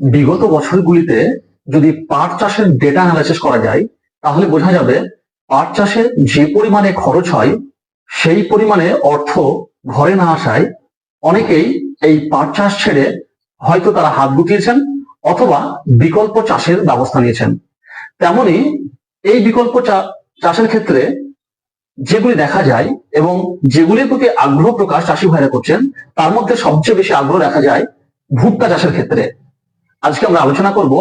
বিগত বছরগুলিতে যদি পাট চাষের ডেটা অ্যানালাইসিস করা যায়, তাহলে বোঝা যাবে পাট চাষে যে পরিমাণে খরচ হয়, সেই পরিমাণে অর্থ ঘরে না আসায় অনেকেই এই পাট চাষ ছেড়ে হয়তো তারা হাত গুটিয়েছেন অথবা বিকল্প চাষের ব্যবস্থা নিয়েছেন। তেমনি এই বিকল্প চাষের ক্ষেত্রে যেগুলি দেখা যায় এবং যেগুলির প্রতি আগ্রহ প্রকাশ চাষি ভাইরা করছেন, তার মধ্যে সবচেয়ে বেশি আগ্রহ দেখা যায় ভুট্টা চাষের ক্ষেত্রে। আজকে আমরা আলোচনা করব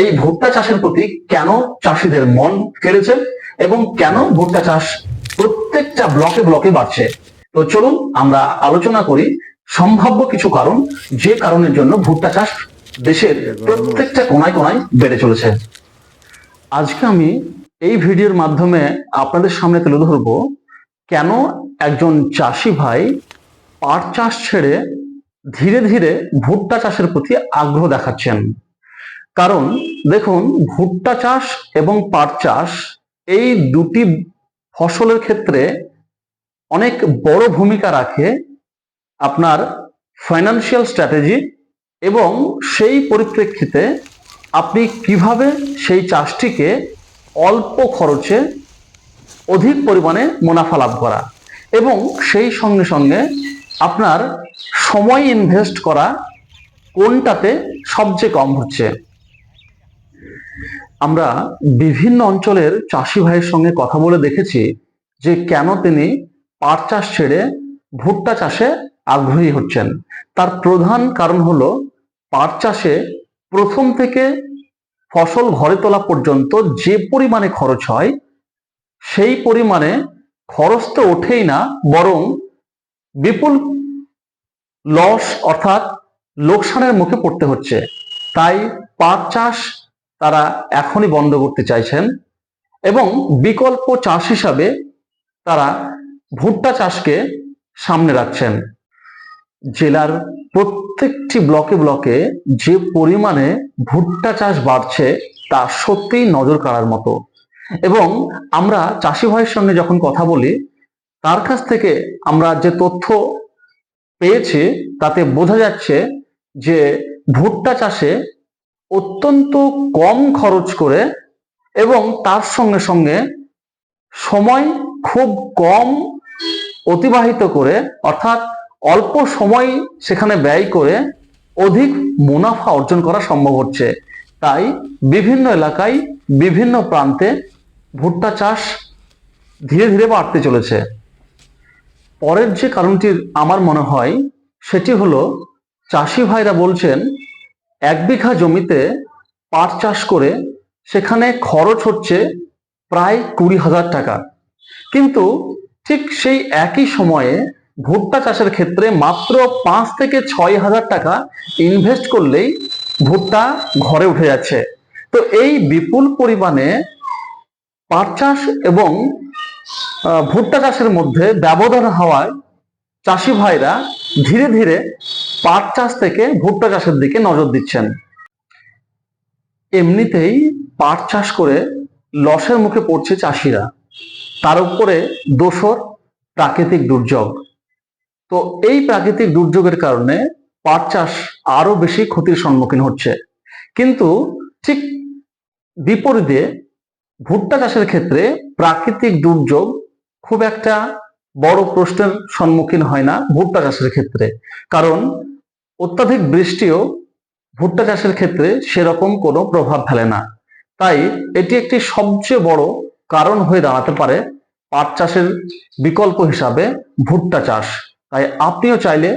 এই ভুট্টা চাষের প্রতি কেন চাষিদের মন কেড়েছে এবং কেন ভুট্টা চাষ প্রত্যেকটা ব্লকে ব্লকে বাড়ছে। তো চলুন আমরা আলোচনা করি সম্ভাব্য কিছু কারণ, যে কারণের জন্য ভুট্টা চাষ দেশের প্রত্যেকটা কোনায় কোনায় বেড়ে চলেছে। আজকে আমি এই ভিডিওর মাধ্যমে আপনাদের সামনে তুলে ধরবো, কেন একজন চাষি ভাই পাট চাষ ছেড়ে ধীরে ধীরে ভুট্টা চাষের প্রতি আগ্রহ দেখাচ্ছেন। কারণ দেখুন, ভুট্টা চাষ এবং পাট চাষ এই দুটি ফসলের ক্ষেত্রে অনেক বড় ভূমিকা রাখে আপনার ফাইনান্সিয়াল স্ট্র্যাটেজি এবং সেই পরিপ্রেক্ষিতে আপনি কীভাবে সেই চাষটিকে অল্প খরচে অধিক পরিমাণে মুনাফা লাভ করা এবং সেই সঙ্গে সঙ্গে আপনার সময় ইনভেস্ট করা কোনটাতে সবচেয়ে কম হচ্ছে? আমরা বিভিন্ন অঞ্চলের চাষি ভাইয়ের সঙ্গে কথা বলে দেখেছি যে কেন তিনি পাট চাষ ছেড়ে ভুট্টা চাষে আগ্রহী হচ্ছেন। তার প্রধান কারণ হলো পাট চাষে প্রথম থেকে ফসল ঘরে তোলা পর্যন্ত যে পরিমাণে খরচ হয়, সেই পরিমাণে খরচ তো ওঠেই না, বরং বিপুল লস অর্থাৎ লোকসানের মুখে পড়তে হচ্ছে। তাই পাট চাষ তারা এখনই বন্ধ করতে চাইছেন এবং বিকল্প চাষ হিসাবে তারা ভুট্টা চাষকে সামনে রাখছেন। জেলার প্রত্যেকটি ব্লকে ব্লকে যে পরিমাণে ভুট্টা চাষ বাড়ছে তা সত্যিই নজর কাড়ার মতো। এবং আমরা চাষি ভাইয়ের সঙ্গে যখন কথা বলি তার কাছ থেকে আমরা যে তথ্য পেয়েছি, তাতে বোঝা যাচ্ছে যে ভুট্টা চাষে অত্যন্ত কম খরচ করে এবং তার সঙ্গে সঙ্গে সময় খুব কম অতিবাহিত করে, অর্থাৎ অল্প সময় সেখানে ব্যয় করে অধিক মুনাফা অর্জন করা সম্ভব হচ্ছে। তাই বিভিন্ন এলাকায়, বিভিন্ন প্রান্তে ভুট্টা চাষ ধীরে ধীরে বাড়তে চলেছে। পরের যে কারণটি আমার মনে হয়, সেটি হলো চাষি ভাইরা বলছেন, এক বিঘা জমিতে পাট চাষ করে সেখানে খরচ হচ্ছে প্রায় কুড়ি হাজার টাকা। কিন্তু ঠিক সেই একই সময়ে ভুট্টা চাষের ক্ষেত্রে মাত্র পাঁচ থেকে ছয় হাজার টাকা ইনভেস্ট করলেই ভুট্টা ঘরে উঠে যাচ্ছে। তো এই বিপুল পরিমাণে পাট চাষ এবং ভুট্টা চাষের মধ্যে ব্যবধান হওয়ায় চাষি ভাইরা ধীরে ধীরে পাট চাষ থেকে ভুট্টা চাষের দিকে নজর দিচ্ছেন। এমনিতেই পাট চাষ করে লসের মুখে পড়ছে চাষিরা। তার উপরে দোসর প্রাকৃতিক দুর্যোগ। তো এই প্রাকৃতিক দুর্যোগের কারণে পাট চাষ আরও বেশি ক্ষতির সম্মুখীন হচ্ছে। কিন্তু ঠিক বিপরীতে ভুট্টা চাষের ক্ষেত্রে প্রাকৃতিক দুর্যোগ খুব একটা বড় প্রশ্নের সম্মুখীন হয় না ভুট্টা চাষের ক্ষেত্রে। কারণ অত্যাধিক বৃষ্টিও ভুট্টা চাষের ক্ষেত্রে সেরকম কোনো প্রভাব ফেলে না। তাই এটি একটি সবচেয়ে বড় কারণ হয়ে দাঁড়াতে পারে পাট চাষের বিকল্প হিসাবে ভুট্টা চাষ। তাই আপনিও চাইলে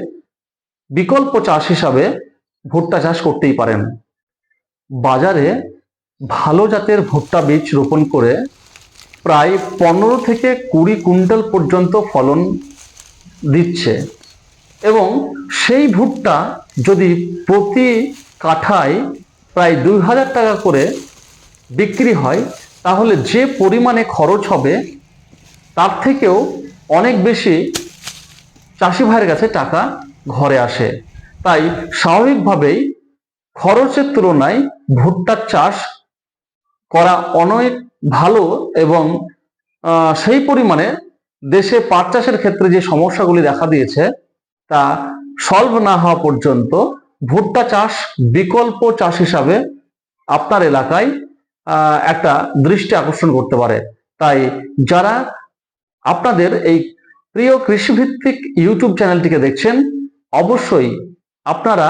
বিকল্প চাষ হিসাবে ভুট্টা চাষ করতেই পারেন। বাজারে ভালো জাতের ভুট্টা বীজ রোপণ করে প্রায় পনেরো থেকে কুড়ি কুইন্টাল পর্যন্ত ফলন দিচ্ছে। এবং সেই ভুট্টা যদি প্রতি কাঠায় প্রায় দুই হাজার টাকা করে বিক্রি হয়, তাহলে যে পরিমাণে খরচ হবে, তার থেকেও অনেক বেশি চাষি ভাইয়ের কাছে টাকা ঘরে আসে। তাই স্বাভাবিকভাবেই খরচের তুলনায় ভুট্টার চাষ করা অনেক ভালো এবং সেই পরিমাণে দেশে পাট চাষের ক্ষেত্রে যে সমস্যাগুলি দেখা দিয়েছে, তা সলভ না হওয়া পর্যন্ত ভুট্টা চাষ বিকল্প চাষ হিসাবে আপনার এলাকায় একটা দৃষ্টি আকর্ষণ করতে পারে। তাই যারা আপনাদের এই প্রিয় কৃষিভিত্তিক ইউটিউব চ্যানেলটিকে দেখছেন, অবশ্যই আপনারা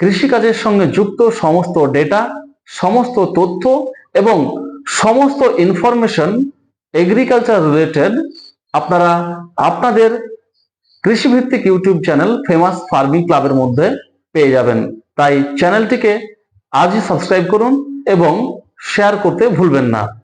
কৃষিকাজের সঙ্গে যুক্ত সমস্ত ডেটা, সমস্ত তথ্য এবং সমস্ত ইনফরমেশন এগ্রিকালচার রিলেটেড আপনারা আপনাদের কৃষিভিত্তিক ইউটিউব চ্যানেল ফেমাস ফার্মিং ক্লাবের মধ্যে পেয়ে যাবেন। তাই চ্যানেলটিকে আজই সাবস্ক্রাইব করুন এবং শেয়ার করতে ভুলবেন না।